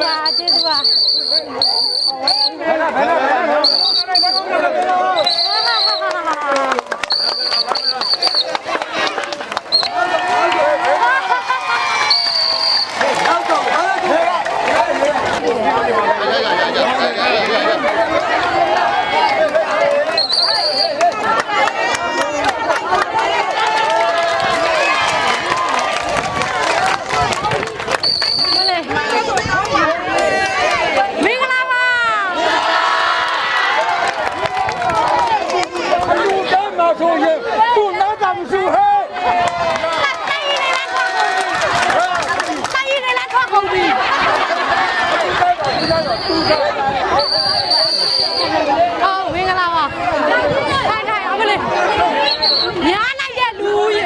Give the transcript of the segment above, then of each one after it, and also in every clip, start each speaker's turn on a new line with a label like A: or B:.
A: ပါကျေးဇူး ပါမင်္ဂလာပါ
B: လူတန်းမှာဆိုရင်သူ့နားတာမရှိဟဲ့
A: တိုင်းရင်းနဲ့ထွက်ကုန်ပြီအော်မင်္ဂလာပါထိုင်ထိုင်အောင်မလေးညားလိုက်တဲ့လူရေ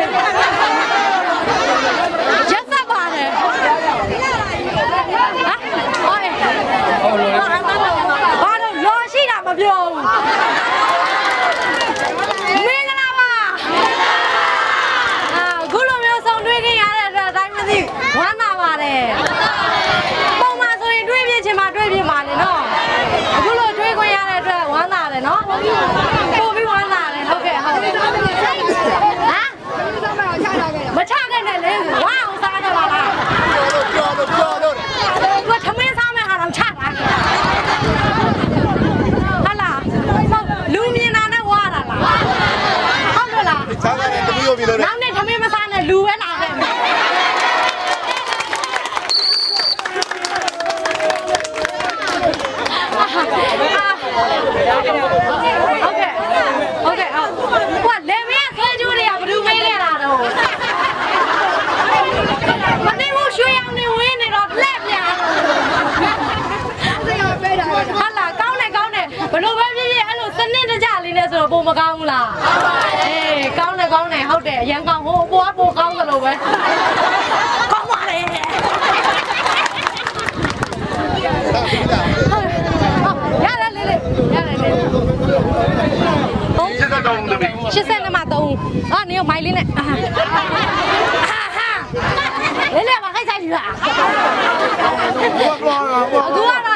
A: ရက်ဆက်ပါတယ်ဟမ်ဟောအေးဘာလို့လောရှိတာမပြောဘူးမင်္ဂလာပါအာခုလိုမျိုးဆောင်တွေ့ခင်ရတဲ့အတွက်အတိုင်းမသိဝမ်းသာပါတယ်ပုံမှန်ဆိုရင်တွေ့ပြချင်မှတွေ့ပြပါလေနော်အခုလိုတွေ့ခွင့်ရတဲ့အတွက်ဝမ်းသာတယ်နော်ပို့ပြီးဝမ်းသာတယ်ဟုတ်ကဲ့ဟုတ်ဟမ်မချခဲ့နဲ့လေဝါအောင်စားကြပါလား
B: ပြောလို့ပြောလို့
A: သူကထမင်းစားမဲ့ဟာတော့ချတာဟာလားလူမြင်တာနဲ့ဝါတာလားဟုတ်လို့လား
B: ချား တဲ့တမီးကိုပြီလို့
A: နောက်နေ့ထမင်းမစားနဲ့လူပဲလာခဲ့မယ်ဟုတ်ကဲ့ဟုတ်ကဲ့ဟုတ်ဟိုလေမင်းဆွဲကြိုးတွေကဘယ်သူမေးခဲ့တာတော့မသိဘူးရွှေရောင်နေဝင်းနေတော့လက်ပြာဟာလာကောင်းတယ်ကောင်းတယ်ဘယ်လိုပဲဖြစ်ဖြစ်အဲ့လိုစနစ်တကျလေးနဲ့ဆိုတော့ပုံမကောင်းဘူးလားအေးကောင်းတယ် ကောင်းတယ်ဟုတ်တယ်အရန်ကောင်းဟိုအပေါ်ကပိုကောင်းသလိုပဲကောင်းပါလေရတယ်လေလေရတယ်လေဟုတ်
B: စစ်သက်တော်မူသမီး
A: 80နဲ့မှ3အာနေမိုင်လေးနဲ့အာဟာလေလေမခိုက်ဆိုင်ပြီလားအခုကတော့ဒီလူဦးရေ83ဦး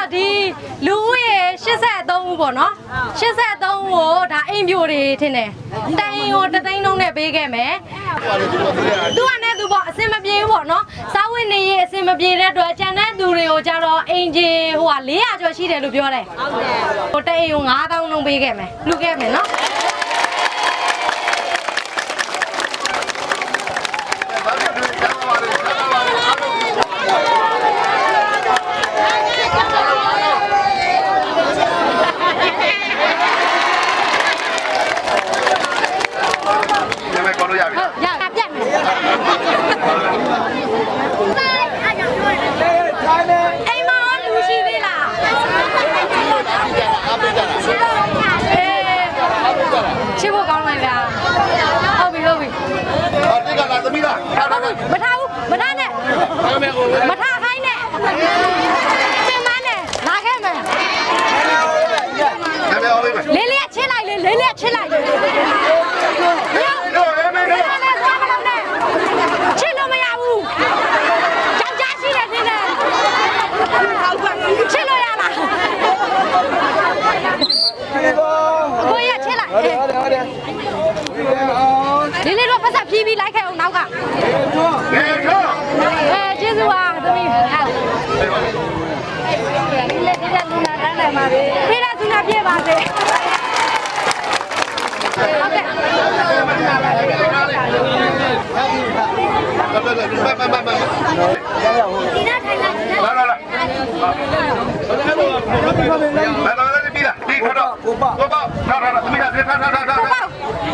A: ပေါ့နော်83ဦးကိုဒါအိမ်ပြိုတွေထင်တယ်တိုင်ကိုတသိန်းလုံးနဲ့ပေးခဲ့မယ်သူကနဲ့သူပေါ့အစင်မပြေဘူးပေါ့နော်စားဝတ်နေရေးအစင်မပြေတဲ့အတွက်ကြံတဲ့သူတွေကိုကြတော့အိမ်ကြီးဟိုက400ကျော်ရှိတယ်လို့ပြောတယ်ဟုတ်တယ်ဟိုတအိမ်ကို9000လုံးပေးခဲ့မယ်လူခဲ့မယ်နော်
B: ညမကောလို့ရပြီ
A: ဟုတ်ရပြတ်မယ်အိမ်မလူရှိသေးလားအေးချစ်ဖို့ကောင်းလိုက်လားဟုတ်ပြီဟုတ်ပြီ
B: အော်တိကလာသမီးလားထားထားထား
A: မထားဘူးမထားနဲ့မထားခိုင်းနဲ့ကျင်မနဲ့လာခဲ့မယ်
B: နာမည်အောင်ပေးမယ်
A: လေးလေးချစ်လိုက်လေလေးလေးချစ်လိုက်လေညော
B: တို့ရဲမေးမေး
A: ချစ်လို့မရဘူးကြောက်ကြရှိတယ်ထင်တယ်ချစ်လို့ရလားကိုရချစ်လိုက်လေးလေးတော့ပတ်သက်ဖြီးပြီးလိုက်ခဲ့အောင်နောက်က
B: ငယ်ချော
A: အဲကျေးဇူးပါသမီးဟုတ်လေးလေးကလူနာတန်းနိုင်ပါပြီဖေးရသူနာ ပြည့်ပါစေဟုတ်ကဲ့
B: မမမမမ
A: ဒီနာထိုင်လိုက်
B: လာလာလာလာလာလာပြီလားဒီခတော့ကိုပါကိုပါထားထားသမီးလားထားထားထားထား
A: ကိုပေါ့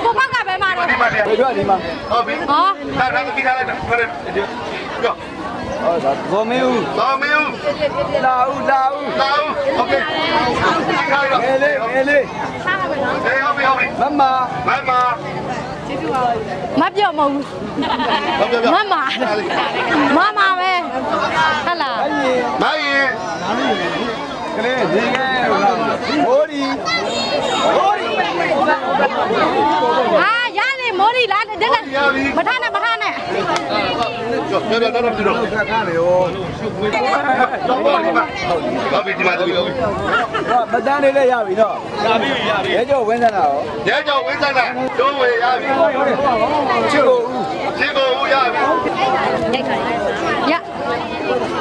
A: ကိုပေါ့ကပဲမှာတော့
B: ဒီမှာဒီမှာဒီမှာဟုတ်ပြီ
A: ဟော
B: ထားထားသမီးထားလိုက်တာခရက်ကြော
C: ဂိုမေဦး
B: တော်မင်းဦး
C: လာဦးလာဦး
B: လာဦးโอเคခိုင်းတော့
C: အေးလေးအေးလေး
B: ဟေးဟုတ်ပြီဟုတ်ပြီ
C: မမ
B: မမ
A: မပြောမဟုတ်
B: ဟုတ်ပြပြဘူး
A: မမမမပဲဟုတ်လား
B: မရင်
C: ကလေးဒီကဲဟိုဒီဟိုဒီဟာ
A: လားတက်တက်မထနဲ့မထနဲ့
B: ကျော်ကျော်တော်တော်ပြီတော့
C: ခက်ခါနေရော
B: တော့ပါဒီမှာဟုတ်ပြီဒီမှာဒီလို
C: တော့မတန်းလေးလည်းရပြီနော်ရပြီရပြီရဲကျော်ဝင်းစန်းတာရော
B: ရဲကျော်ဝင်းဆိုင်လာဒုံးဝေရပြီ
C: ချစ်ကိုဦး
B: ရှင်းကိုဦးရပြီ
A: ရ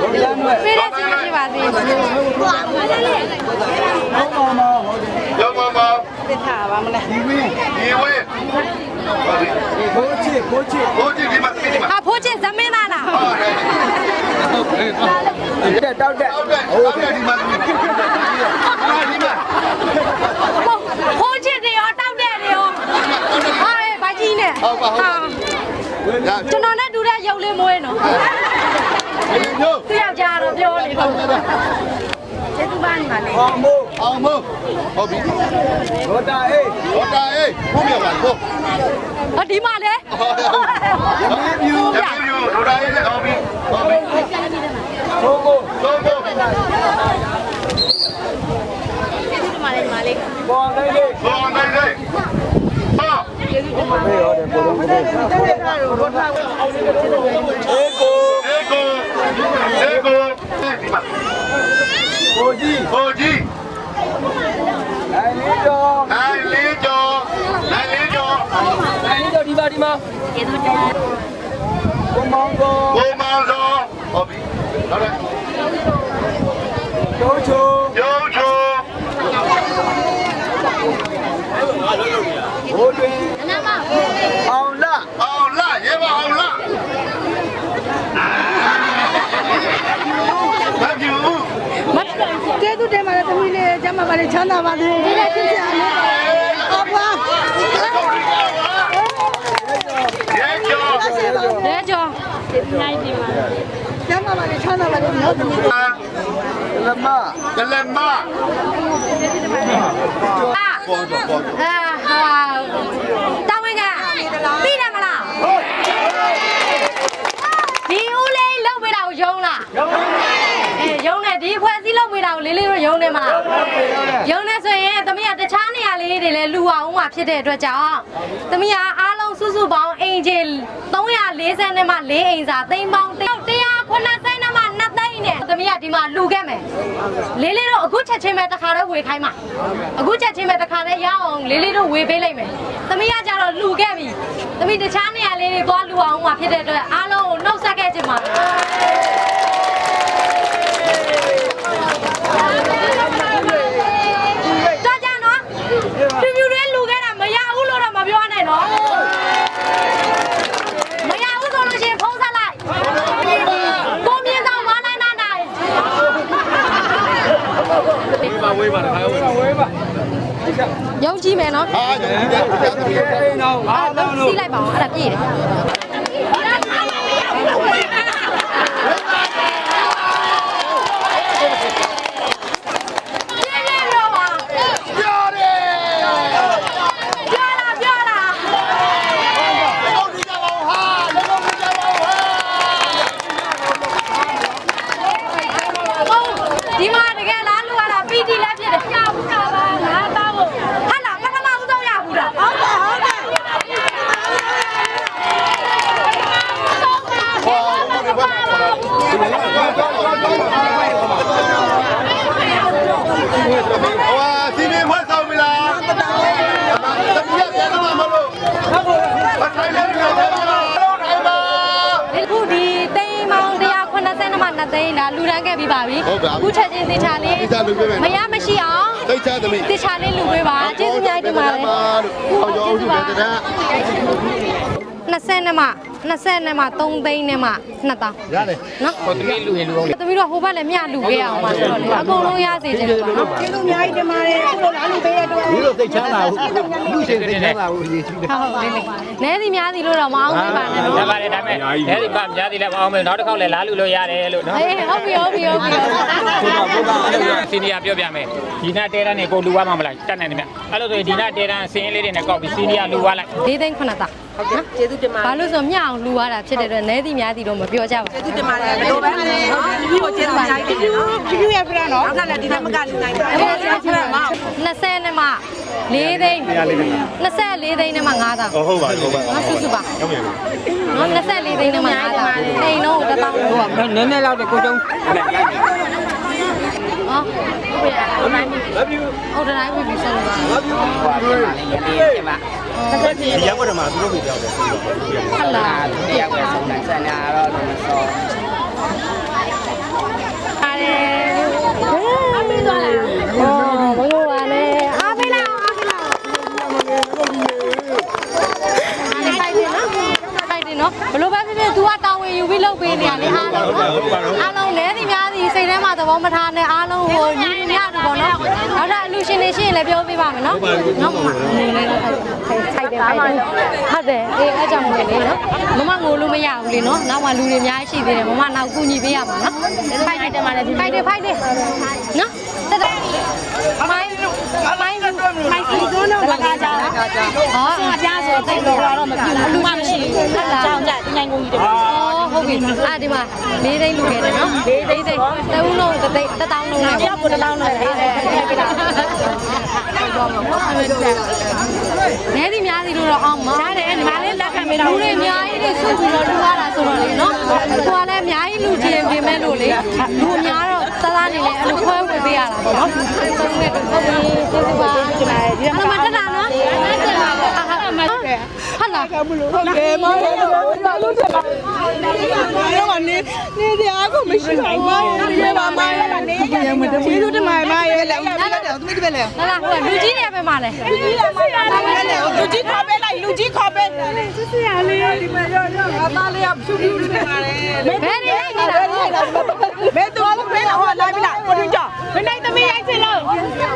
C: ဘုရားမြတ်
A: ပြေးတဲ့ချင်းပြပါစေ
C: ဘုံမောင်မောင်ဟုတ်တယ်
B: ကျော်မမောင်
C: ဒီဝင်း
B: ဒီဝင်း ဟုတ်ပြီ
C: ဘိုးချစ်ဘိုးချစ်
B: ဘိုးကြီးဒီမှာဒီမှာ
A: ဟာဖိုးချင်းဇမင်းသားလား
C: တက်တောက်တက်
B: ဟုတ်တယ်ဟုတ်တယ်ဒီမှာဒီမှာဒီမှာ
A: ဖိုးချင်းတွေရောတောက်တဲ့တွေရောဟာဘာကြီးနဲ့
B: ဟုတ်ပါဟုတ်ပါရ
A: ကျွန်တော်နဲ့တူတဲ့ရုပ်လေးမွေးနော်
B: ညို့
A: သူယောက်ျားတော့ပြောနေတော့ကျေးဇူးပါညီမလေး
C: အောင်မို့
B: အောင်မဟုတ်ပြီ
C: ဒေါတာအေး
B: ဟောတာအေးဘုမြေပါဘု
A: ဟောဒီမှာလေ
C: ရမင်းပြူ
B: ရပြီယူဟောတာအေးလည်းဟောပြီဟောပြီ
C: ဘိုးကို
B: သုံးဖို့
C: ပေါ်လေးလေး
B: ဘောင်းနိုင်လေးဟော
C: ဘေးရောတယ်ကိုလုံးကိုအေးကို
B: အေကိုအေကိုဒီမှာ
C: ဘိုးကြီး
B: ဟိုကြီး
C: နိုင်လေးကျော်
B: နိုင်လေးကျော်နိုင်လေးကျော်
C: နိုင်လေးကျော်ဒီပါဒီမှာကိုမောင်ကို
B: ကိုမောင်စောဟောပြီဟုတ်တယ်
C: ချိုးချိုး
B: ရုံချို
C: ဘိုးတွင်အောင်လာ
B: အောင်လာရေပါအောင်လာမပြူ
A: မ
D: ကျေးဇူးတင်ပါတယ်သမီးလေးကျမ်းမာပါလေချမ်းသာပါလေဒီနေ့ဖြစ်စီအောင်အဘွား
B: ရေကျော်
A: လဲကြော်
D: ကျမ်းမာပါလေချမ်းသာပါလေနော်သမီးလေး
C: လမ
B: ကလမ
A: အာ
B: ပေါ်တော့ပေါ်တော့
A: အာဟာတောင်းဝင်ကသိတယ်မလားဒီဦးလေးလောက်ပေးတာကိုယုံလားယုံပါအေးယုံတယ် ဒီဖွဲ့စည်းလောက်ပေးတာကိုလေးလေးတို့ယုံတယ်မလားယုံနေဆိုရင်သမီးကတခြားနေရာလေးတွေလည်းလူအောင်မှာဖြစ်တဲ့အတွက်ကြောင့်သမီးကအားလုံးစုစုပေါင်းအင်ဂျီ340နဲ့မှ4အိမ်စာသိန်းပေါင်း190နဲ့မှ2သိန်းနဲ့သမီးကဒီမှာလူခဲ့မယ်လေးလေးတို့အခုချက်ချင်းပဲတစ်ခါတော့ဝေခိုင်းမှာအခုချက်ချင်းပဲတစ်ခါနဲ့ရအောင်လေးလေးတို့ဝေပေးလိုက်မယ်သမီးကကြတော့လူခဲ့ပြီသမီးတခြားနေရာလေးတွေသွားလူအောင်မှာဖြစ်တဲ့အတွက်အားလုံးကိုနှုတ်ဆက်ခဲ့ခြင်းပါတယ် တော့ကြနော်ပြပြလေးလူခဲ့တာမရဘူးလို့တော့မပြောနဲ့နော်မရဘူးဆိုလို့ရှိရင်ဖုံးဆက်လိုက်ကိုမြင့်ဆောင်မနိုင်နိုင်နိုင်
C: ဝေးပါဝေးပါတခါဝေးပါဝေးပါ
A: ရုံကြည့်မယ်နော်
B: အာဒီကဒီကဒီက
C: အိမ်အောင်အား
A: အဲ့
C: လုံး
A: ဒါ
C: လို့
A: စီးလိုက်ပါအောင်အဲ့ဒါပြည့်တယ်ပြည့်တယ်တော့ပါ
B: ပြောတယ်
A: ပြောလာပြောလာ
B: လုံးဒီကြပါဦးဟာလုံးဒီကြပါဦးဟာ
A: ဟုတ်ဒီမှာတကယ်လားလူရတာပီတီလည်းဖြစ်တယ်ရဘူးတာပါငါတောင်းလို့ဟာလားပထမဦးဆုံးရဘူးတာဟုတ်တယ်ဟုတ်တယ်
B: ဟွာစီမင်းဖွဲ့ဆောင်ပြီလားတမီးပြန်တော့မလို့ဘာထိုင်လဲပြန်တော့မလို့ထိုင်ပါ
A: အခုဒီသိန်းပေါင်း180မှ2သိန်းဒါလူရန်ခဲ့ ပြီးပါပြီအခုချက်ချင်းသေချာလေးမရမရှိအောင်
B: သိချသမီး
A: သေချာလေးလူပေးပါကျေးဇူးများတင်ပါတယ်
B: ဟောရောဦးစုပဲတည်း
A: 20နဲ့မှ20နဲ့မှ3သိန်းနဲ့မှ2တောင်း
B: ရတယ်
A: နော်ဟိုသမီးလူရင်လူအောင်သမီးတို့ဟိုဘက်လည်းမြလူခဲ့အောင်ပါဆိုတော့လေအကုန်လုံးရစေချင်တယ်ပါနော်
D: ကျေးဇူးအများကြီးတင်ပါတယ်အခုလိုလာလို့ပေးရတော့
C: ဒီလိုသိချမ်းသာဘူးလူရှင်သိချမ်းသာဘူးအရေးကြီးတယ်
A: ဟုတ်ပါဘူးနဲစီများစီလို့တော့မအောင်သေးပါနဲ့
E: ရ
A: နော်
E: ပါတယ်ဒါပေမဲ့အဲဒီကများသည်လည်းမအောင်မယ်နောက်တစ်ခေါက်လည်းလာလူလို့ရတယ်လို့နော်
A: အေးဟုတ်ပြီဟုတ်ပြီဟုတ်ပြီ
E: စီနီယာပြောပြမယ်ဒီနာတဲတန်းနေကိုလူဝါမှမလားတက်နေတယ်မြအဲ့လိုဆိုရင်ဒီနာတဲတန်းစင်းလေးတွေနဲ့ကောက်ပြီးစီနီယာလူဝါလိုက်
A: ၄သိန်း9တောင်း ဟုတ်နော်ကျေးဇူးတင်ပါတယ်ဘာလို့ဆိုမြအောင်လူရတာဖြစ်တဲ့အတွက်နဲစီများစီတော့မပြောကြပါဘူးကျေးဇူးတင်ပါတယ်
D: ဘယ်လိုပဲဒီကိုကျေးဇူးအများကြီးတင်နော်ဖြူဖြူရပြတော့နောက်ကလည်းဒီကမကလူနိုင်တယ်အဲ့ဒါကျေးဇူးပါမ
A: 20နဲ့မှ4သိန်း24သိန်းနဲ့မှ9000
B: ဟုတ်ပါဟုတ်ပါ
A: နော်စုစုပါ
B: ဟုတ်ပြီ
A: နော်24သိန်းနဲ့မှ9000အိမ်တော့1000လို့ပါ
E: နည်းနည်းလောက်တော့ကိုကျုံ
A: နော်ဟုတ်ပြီဟုတ်တိုင်းပြီဟုတ်တိုင်းပြီပြီးဆုံးပါ
B: ရန်ကုန်မှာသူတို့ကိုကြောက်တယ်
A: ဟုတ်လား
E: တရားဝယ်ဆုံးတယ်ဆန်ညာတော့လို့ဆို
A: အားတယ်အားပေးသွားလားဟောဘလို့ပါလဲအားပေးလားအားပေးလားဖိုက်တယ်နော်ဖိုက်တယ်နော်ဘလို့ပဲဖြစ်ဖြစ် तू ကတာဝန်ယူပြီးလုပ်ပေးနေရလေအားလုံးအားလုံးလဲဒီများ စီစိတ်ထဲမှာသဘောမထားနဲ့အားလုံးဟိုညီညီများတူပေါ့နော်နောက်ထပ်အလူရှင်နေရှိရင်လည်းပြောပေးပါမယ်နော်နော်မမနေနေတော့ဖိုက်တယ်ဖိုက်တယ်ဟုတ်တယ်အေးအဲ့ကြောင့်မလို့လေနော်မမငိုလို့မရဘူးလေနော်နောက်မှလူတွေအများကြီးရှိသေးတယ်မမနောက်ကူညီပေးရမှာနော်ဖိုက်တယ်မှာလည်းဖိုက်တယ်ဖိုက်တယ်နော်တက်တယ်မိုင်းမိုင်းမိုင်းစီကုန်းတော့ဘာကကြောင်ဟော အပြားဆိုတိတ်တော့တော့မပြဘူးလူမရှိဘူးဟုတ်လားကြောင်ကြတင်ငိုကြီးတယ်အော်ဟုတ်ပြီအာဒီမှာလေးသိန်းလူခဲ့တယ်နော်လေးသိန်းတဦးလုံးတစ်သိန်းတစ်တောင်းလုံးနဲ့ပြောကိုတစ်တောင်းလုံးနဲ့ပေးတာနဲဒီများစီလို့တော့အောင်မရှားတယ်ဒီမှာလေးလက်ခံပေးတော့လူတွေအများကြီးတွေစုပြီးတော့လူရတာဆိုတော့လေနော်ကိုကလည်းအများကြီးလူချင်းပြင်မဲ့လို့လေလူအများတော့သသားနေလေအဲ့လိုခွဲဝေပေးရတာပေါ့နော်သုံးနဲ့တော့ဟုတ်ပြီကျေးဇူးပါဒီမှာဒီမှာတက် တာနော်ဟုတ်လားဟုတ်ကဲ့မောင်လေးဘာလို့တက်ပါ
D: တော့နေနေတရားကိုမရှိပါဘူးရေပါမနေရမတမီးတို့တမိုင်မရဲလေဦးကြီးတယ်သူမကြီးပဲလေ
A: လာလာဟိုလူကြီးတွေပဲမှာလဲ
D: လူကြီးခေါ်ပေးလိုက် လူကြီးခေါ်ပေးစစ်စရာလေးဒီမှာရောရောငါသားလေးကဖြူဖြူနေပါလေ
A: ဘယ်နေနေတာလဲ
D: ဘယ်တော်လို့ပေးတော့ဟောလိုက်ပြီလားကိုတူကြော
A: မနိုင်သမီးရိုက်ချင်လို့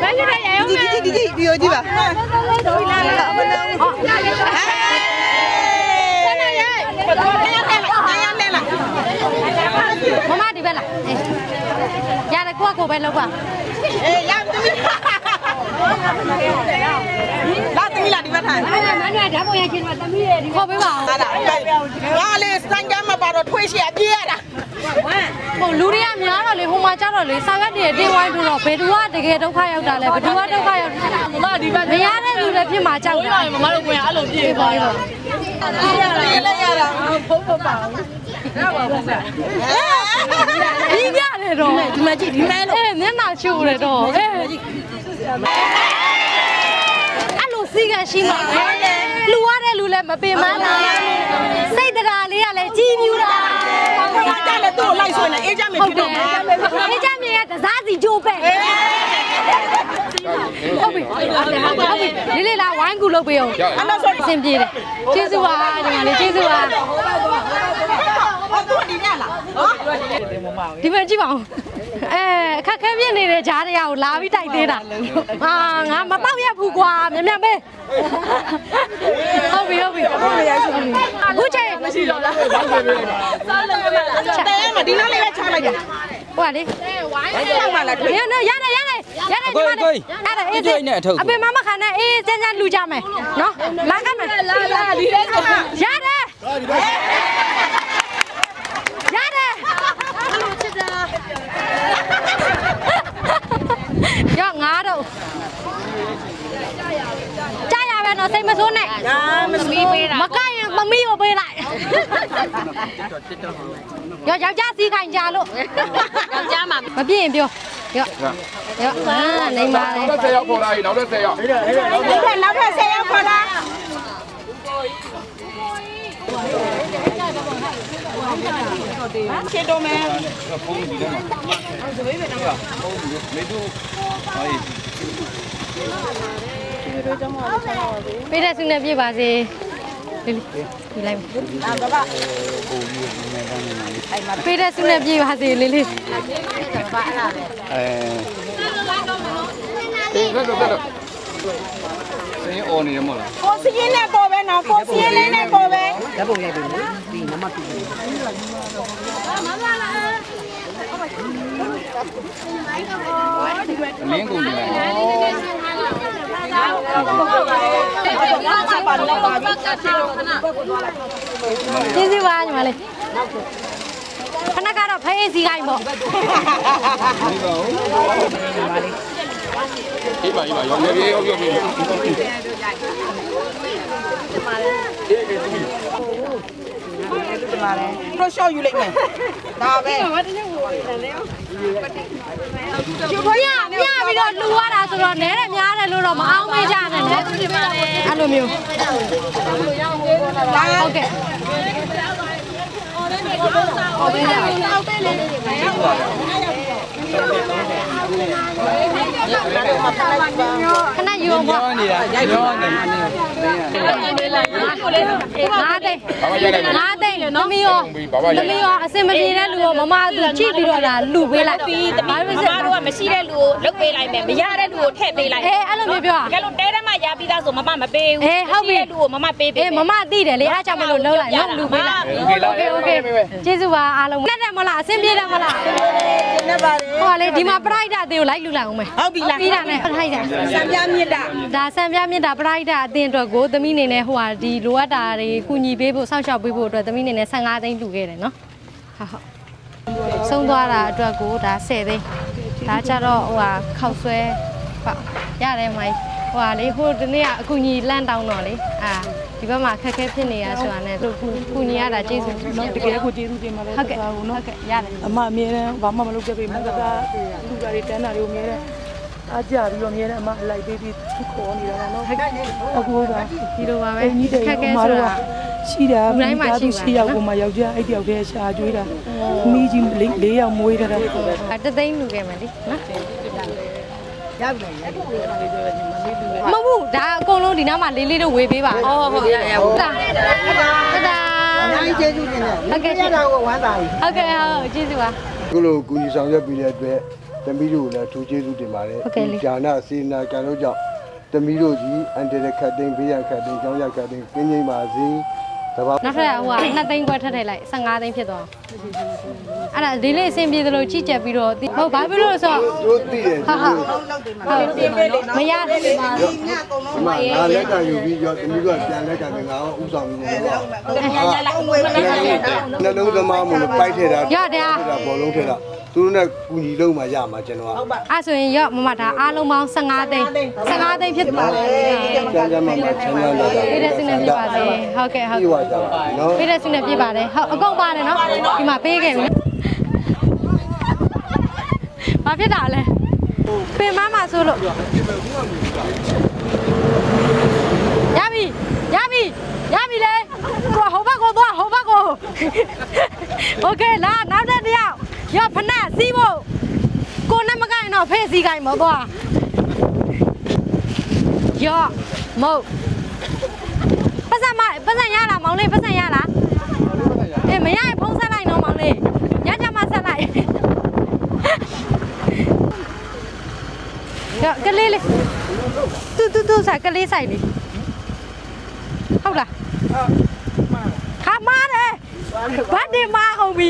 A: ဘယ်ရှိတဲ့ရအောင်
D: ဒီဒီဒီဒီဒီဒီပါတော်လာလာမနာဘူးဟဲ့ဆက်နေရိုက်တရားနဲ့တရားနဲ့လား
A: မမဒီဘက်လာရတယ်ကိုကကိုပဲလောက်ပါ
D: အေးရသမီး လာသမီးလာဒီဘက်ထိုင်
A: မနက်မနက်ဓာတ်ပုံရိုက်ချင်တော့သမီးရဲ့ဒီခေါ်ပေးပါဦး
D: ဟာလားငါလေးစံကြမ်းမပါတော့ထွေးရှိအပြေးရတာ
A: ဟိုလူတွေကများတော့လေဟိုမှာကြတော့လေစာရွက်တွေတင်းဝိုင်းလို့တော့ဘယ်သူကတကယ်ဒုက္ခရောက်တာလဲဘယ်သူကဒုက္ခရောက်မမဒီဘက်မရတဲ့လူတွေဖြစ်မှာကြောက်တာမမတို့ကအဲ့လိုပြေးပါရော
D: ပြေးလိုက်ရတာဘုံဘပါဘူး
A: ဒီကြတယ်တော့ဒီမှာကြည့်ဒီမဲလို့အဲမျက်နှာချိုးတယ်တော့အဲ အဲ့လိုစီကရှိမှာလူရတဲ့လူလည်းမပင်မလားစိတ်တရားလေးကလည်းကြီးမြူတာ
D: ငါကြလည်းသူ့ကိုလိုက်ဆွဲနေအေးကြမယ်
A: ဟုတ်
D: ဖြစ်
A: တ
D: တော့
A: ယ်အေးချမ်းမြေရဲ့တစားစီကြိုးပဲ့ဟုတ်ပြီဟုတ်ပြီလေးလေးလာဝိုင်းကူလုပ်ပေးအောင်
D: အဲ့တော့ဆို
A: အဆင်ပြေတယ်ကျေးဇူးပါညီမလေးကျေးဇူးပါ
D: ဟောသူဒီညလားဟော
A: ဒီမှာကြည့်ပါဦး အဲအခက်ခဲပြစ်နေတဲ့ဂျားတရားကိုလာပြီးတိုက်သေးတာအာငါမပေါက်ရဘူးကွာမြန်မြန်ပဲဟုတ်ပြီဟုတ်ပြီအခုချိန်မရှိတော့လား
D: တဲမဒီနားလေးပဲချလိုက်တာ
A: ဟိုကလေ
D: ဝိုင်းလောက်မှလားတွေ့
A: ရနေရတယ်ရတယ်ရတယ်ဒီမှာအဲ့ဒါအေးစိအပင်မမခံနဲ့အေးစမ်းစမ်းလူကြမယ်နော်လာကမယ်လာလာဒီထဲကရတယ်ရတယ် ရောငါတော့ကြားရပဲနော်စိတ်မဆိုးနဲ့
D: အာမစမီပေးတာ
A: မကရင်မမီကိုပေးလိုက်ရောယောက်ျားစီးခိုင်ကြလို့ယောက်ျားမှာမပြည့်ရင်ပြောရောရောအာနေပါလေ
B: နောက်10ရောက်ပေါ်လာပြီနောက်10ရောက်
D: ဒီကနောက်ထပ်ဆက်ရောက်ခေါ်လား ချေတော်မယ်
A: ပေးတဲ့ဆုနဲ့ပြည့်ပါစေလေးလေးပြလိုက်မယ်ပေးတဲ့ဆုနဲ့ပြည့်ပါစေလေးလေး
B: အေးဆက်တော့ဆက်တော့စင်းအော်နေရမလား
D: ကိုစီရင်နဲ့ပေါ်ပဲနော်ကိုစီရင်လေးနဲ့ပေါ်ပဲ
B: အလင်းကုန်နေလား
D: ပါတော့ပါပြီ
A: ကျေးဇူးပါညီမလေးခဏကတော့ဖေးစီခိုင်းပေါ့
B: ဒီပါဦးအေးပါအေးပါရောင်းနေပြီရောရောပြီ
D: တော့ရှော့ယူလိုက်မယ်ဒါပဲ
A: ကျိုးဘရမြပြီးတော့လူရတာဆိုတော့နဲတယ်များတယ်လို့တော့မအောင်မေးကြနဲ့နဲ့အဲ့လိုမျိုးဟုတ်ကဲ့ခဏယူအောင်ပေါ့
C: ပြောနေတာပြောနေတ ယ်
A: ငါးသိန်းငါးသိန်းသမီးရောသမီးရောအစင်မပြေတဲ့လူရောမမသူကြည့်ပြီးတော့လာလူပေးလိုက်
F: ပြီးတမီးမမတို့ကမရှိတဲ့လူကိုလုတ်ပေးလိုက်မယ်မရတဲ့လူကိုထည့်ပေးလိုက်
A: အေးအဲ့လိုမျိုးပြော
F: ကဲလို့တဲထဲမှာရပြီးသားဆိုမမမပေးဘူး
A: အေးဟုတ်ပြီ
F: ရှိတဲ့လူကိုမမပေးပေး
A: အေးမမသိတယ်လေအားကြောင့်မလို့လှုပ်လိုက်နော်လူပေးလိုက်
C: โอเคလား
A: โอเคโอเคကျေးဇူးပါအားလုံးလက်တယ်မလားအစင်ပြေတယ်မလား
D: နေပါလေ
A: ဟောလေဒီမှာပရိုက်တာအသေးကိုလိုက်လူလိုက်အောင်မယ်
D: ဟုတ်ပြီ လား
A: ပြီးတာနဲ့ပရိုက်တာ
D: စံပြမြစ်တာ
A: ဒါဆံပြမြင့်တာပရိုက်တာအတင်းအတွက်ကိုသမီးအနေနဲ့ဟိုဟာဒီလိုအပ်တာတွေကုညီပေးဖို့စောင့်ရှောက်ပေးဖို့အတွက်သမီးအနေနဲ့15သိန်းလှူခဲ့တယ်နော်ဟုတ်ဟုတ်ဆုံးသွားတာအတွက်ကိုဒါ10သိန်းဒါကြတော့ဟိုဟာခောက်ဆွဲပေါ့ရတယ်မိုင်းဟိုဟာလေဟိုဒီနေ့ကအကူညီလန့်တောင်းတော့လေအာဒီဘက်မှာခက်ခဲဖြစ်နေရဆိုတာနဲ့သူကူညီရတာကျေးဇူးနော်
D: တကယ်ကိုကျေးဇူးတင်ပါတယ်
A: ဟုတ်ကဲ့ဟုတ်ကဲ့ရတယ်
D: အမအမြဲတမ်းဘာမှမလုပ်ခဲ့ပေမဲ့ကကလူသားတွေတန်းတာတွေကိုအမြဲတမ်း အားကြပြီးတော့အမြဲတမ်းအမအလိုက်ပေးပြီးသူခေါ်နေတာနော်အခုက
A: ဒီလိုပါပဲ
D: အိမ်ကြီးတွေ
A: ခက်ခဲ
D: အမ
A: ဆို
D: တို့က
A: တာ
D: ရှိတာ
A: လူတိုင်းမှာရှိပါ
D: ရှိယောက်ကိုမှယောက်ျားအဲ့တယောက်တည်းရှာကျွေးတာမိကြီး၄ယောက်မွေးတာ
A: တသိန်းလူခဲ့မယ်လေနော်မဟုတ်ဘူးဒါအကုန်လုံးဒီနားမှာလေးလေးတော့ဝေပေးပါဟုတ်ဟုတ်ရရဟုတ်လားတဒါ
D: အားကျေးဇူးတင်တယ်
A: ဟုတ်ကဲ့
D: ရတာကိုဝမ်းသာပြီ
A: ဟုတ်ကဲ့ဟုတ်ကျေးဇူးပါ
B: ခုလိုကူညီဆောင်ရွက်ပြီးတဲ့အတွက် သမီးတို့လည်းထူးကျေးဇူးတင်ပါတယ်
A: ဟုတ်ကဲ့လေ
B: ဒီဂျာနာစေနာကံတို့ကြောင့်သမီးတို့ကြီးအန်တရခတ်သိမ်းဘေးရန်ခတ်သိမ်းကြောင်းရခတ်သိမ်းကင်းငိမ့်ပါစေတဘာ
A: နောက်ထပ်ဟိုက2သိန်းခွဲထပ်ထည့်လိုက်15သိန်းဖြစ်သွားအဲ့ဒါဒီလေးအဆင်ပြေသလိုကြည့်ကြက်ပြီးတော့ဟုတ်ဘာဖြစ်လို့လဲဆိုတော့
B: တို့သိတယ်
A: ဟာဟာဟုတ်မရ
B: ဒီမှာငါလက်ကယူပြီးရောသမီးကပြန်လက်ကတယ်ငါဥဆောင်ပြီးနေတော့နှလုံးသမားမလို့ပိုက်ထဲတာ
A: ရတဲ့
B: တာဘောလုံးထဲတာ သူတို့နဲ့ကူညီလို့မှရမှာကျွန်တော်က
A: အဲ့ဆိုရင်ရော့မမဒါအားလုံးပေါင်း15သိန်း15သိန်းဖြစ်သွားတယ်
B: ကျန်ကျန်မှမှချမ်းသာလာတာ
A: ပြည့်တဲ့စနေပြပါစေဟုတ်ကဲ့ဟုတ်
B: ပြီး
A: ကဲ့
B: သွားကြပါနော်
A: ပြည့်တဲ့စနေပြပါတယ်ဟုတ်အကုန်ပါတယ်နော်ဒီမှာပေးခဲ့ပြီဘာဖြစ်တာလဲပင်မမှာဆိုလို့ရပြီရပြီရပြီလေကိုဟိုဘက်ကိုသွားဟိုဘက်ကိုโอเคလာနောက်တဲ့တယောက် ရောဖနက်စီးဖို့ကိုနဲ့မကိုင်တော့ဖေးစီးကိုင်မသွားရောမဟုတ်ပတ်စံမပတ်စံရလားမောင်လေးပတ်စံရလားအေးမရရင်ဖုံးဆက်လိုက်နော်မောင်လေးညကြမှာဆက်လိုက်ရကလေးလေးတူတူတူဆိုင်ကလေးဆိုင်လေးဟုတ်လားခါမားတယ်ဘာဒီမာအောင်ပြီ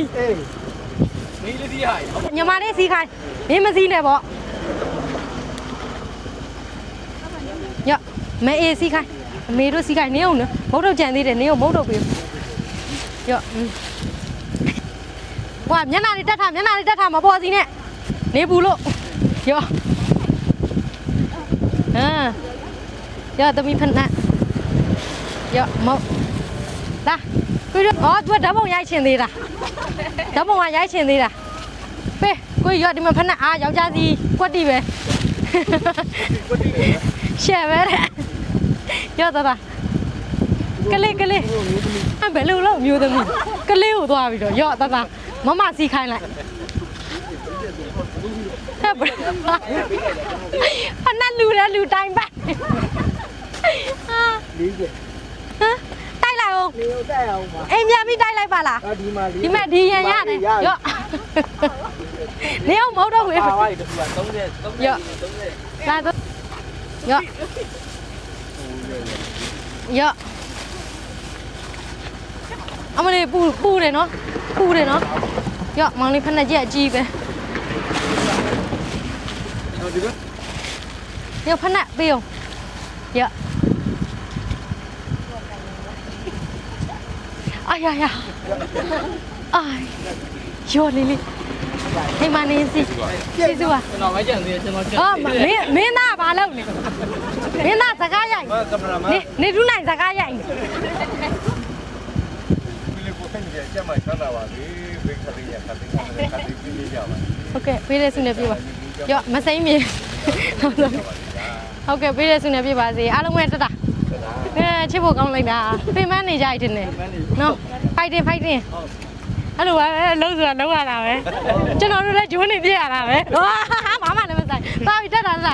C: နီးလေးစီးဟာ
A: ညီမလေးစီးခိုင်းမင်းမစီးနဲ့ပေါ့ညမဲအေးစီးခိုင်းအမေတို့စီးခိုင်းနေအောင်နော်မုတ်တော့ကြံသေးတယ်နေအောင်မုတ်တော့ပေးရော့ဟွာမျက်နှာလေးတက်ထားမျက်နှာလေးတက်ထားမပေါ်စီနဲ့နေဘူးလို့ရော့ဟမ်ရော့တမီဖက်နက်ရော့မုတ်လာ ကိုရောအော်သူကဓာတ်ပုံရိုက်ချင်သေးတာဓာတ်ပုံကရိုက်ချင်သေးတာပေးကိုရော့ဒီမှာဖက်နဲ့အားယောက်ျားစီကွက်တီပဲရှယ်ပဲတဲ့ရော့တော့တာကလေးကလေးအဘယ်လိုလဲမျိုးသမီးကလေးကိုသွားပြီးတော့ရော့တော့တာမမစီခိုင်းလိုက်ဟဲ့ဘယ်ဖက်နဲ့လူတယ်လူတိုင်းပဲဟာ40ဟမ်တိုက် လိုက်အောင်
D: ဒီကိုတက်အောင်ပါ
A: အိမ်ပြန်ပြီးတိုက်လိုက်ပါလား
D: ဒီမှာလေး
A: ဒီမဲ့ဒီရန်ရတယ်ရော့နေအောင်မဟုတ်တော့ဘူး
C: ပါဝိုင်းတူက30 30
A: ရော့ဒါတော့ရော့ရော့အမလေးပူပူတယ်နော်ပူတယ်နော်ရော့မောင်လေးဖက်နှက်ကြီးအကြီးပဲရော့ဖက်နှက်ပေးအောင်ရော့ အာရရအိုင်ရော့လေးလေးဟိမနေစီစီစုပါကျွန်တော်မကြံသေးကျွန်တော်အော်မင်းမင်းသားဘာလုပ်နေမင်းသားစကားရိုက်နေနေထူးနိုင်စကားရိုက်နေ
B: ဒီလိုကိုဖင်ကြီးကျမချမ်းသာပါစေဘိတ်ခရီးရခတ်တင်ခတ်တင်ခတ်တင်ပြီးကြပါ
A: ဟုတ်ကဲ့ပေးတဲ့ဆုနဲ့ပြပါရော့မစိမ့်မြေဟုတ်ကဲ့ပေးတဲ့ဆုနဲ့ပြပါစေအားလုံးပဲတတာအဲ ချစ်ဖို့ကောင်းလိုက်တာပြင်ပန်းနေကြရတဲ့နော် fighting fighting အဲ့လိုပဲလုံးဆိုတာလုံးရတာပဲကျွန်တော်တို့လည်းဂျိုးနေပြရတာပဲဟာမမလည်းမဆိုင်ပါပြီတက်တာတက်တာ